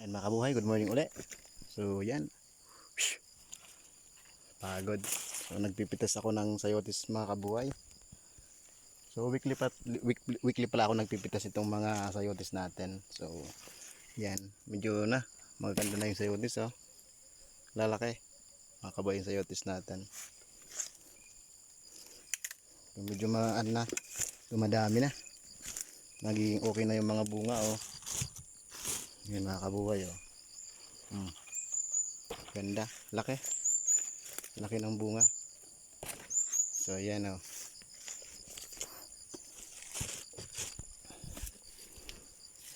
Yan mga kabuhay, good morning uli. So yan. Pagod. So nagpipitas ako ng sayotis mga kabuhay. So weekly pa, weekly, weekly pala ako nagpipitas itong mga sayotis natin. So yan, medyo na maganda na yung sayotis oh. Lalaki. Mga kabuhay yung sayotis natin. So, medyo ma ano na, dumadami na. Naging okay na yung mga bunga oh. Yan mga kabuhay oh. Hmm. Ganda. Laki. Laki ng bunga. So yan oh.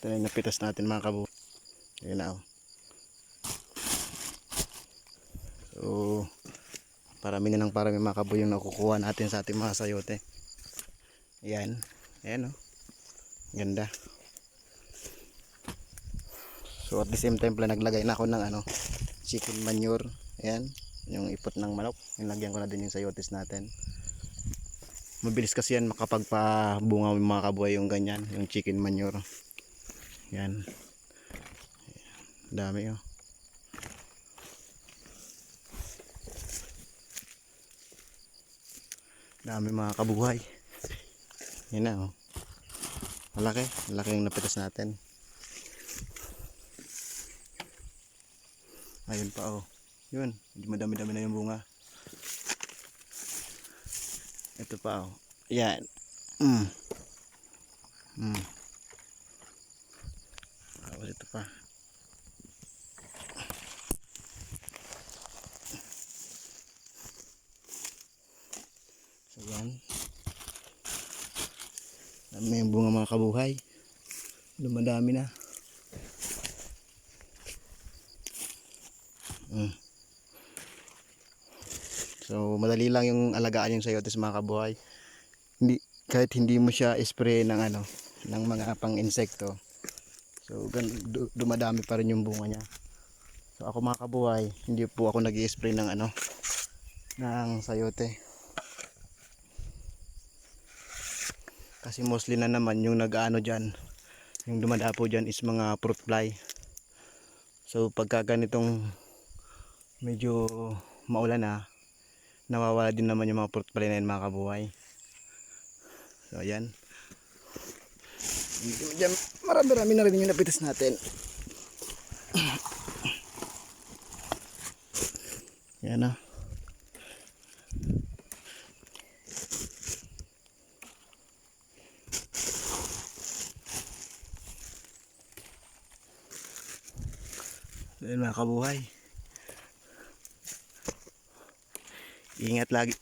Ito na yung napitas natin mga kabuhay. Yan na oh. So parami na ng parami mga kabuhay yung nakukuha natin sa ating mga sayote. Yan. Yan oh. Ganda. So at the same time pala naglagay na ako ng ano, chicken manure. Ayan, yung ipot ng manok. Nilagyan ko na din yung sayotes natin. Mabilis kasi yan makapagpabunga yung mga kabuhay yung ganyan, yung chicken manure. Yan. Dami oh. Dami mga kabuhay. Yan na oh. Malaki, malaki yung napitas natin. Ayun pa oh. Yun, hindi madami-dami na yung bunga. Ito pa oh. Yan. Mm. Mm. Tapos ito pa. So yan. Dami yung bunga mga kabuhay. Dumadami na. Mm. So madali lang yung alagaan yung sayotes mga kabuhay. Hindi kahit hindi mo siya spray ng ano ng mga pang insekto. So dumadami pa rin yung bunga niya. So ako mga kabuhay, hindi po ako nag-spray ng ano ng sayote. Kasi mostly na naman yung nag-ano diyan, yung dumadapo diyan is mga fruit fly. So pagka ganitong medyo maulan na. Nawawala din naman yung mga fruit fly na yun mga kabuhay. So ayan. Diyan, marami rami na rin yung napitas natin. Yan na. Ayan mga kabuhay ingat lagi.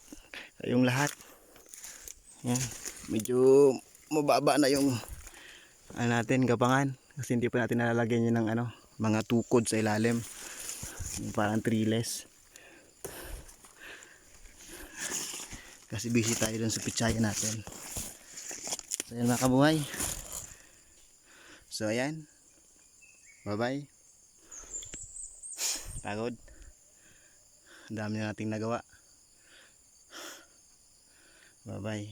Kayong lahat. Yan. Medyo mababa na yung ano natin gapangan. Kasi hindi pa natin nalalagyan yun ng ano mga tukod sa ilalim. Yung parang treeless. Kasi busy tayo dun sa pitsaya natin. So yan mga kabuhay so ayan. Bye bye pagod dami na nating nagawa Bye bye.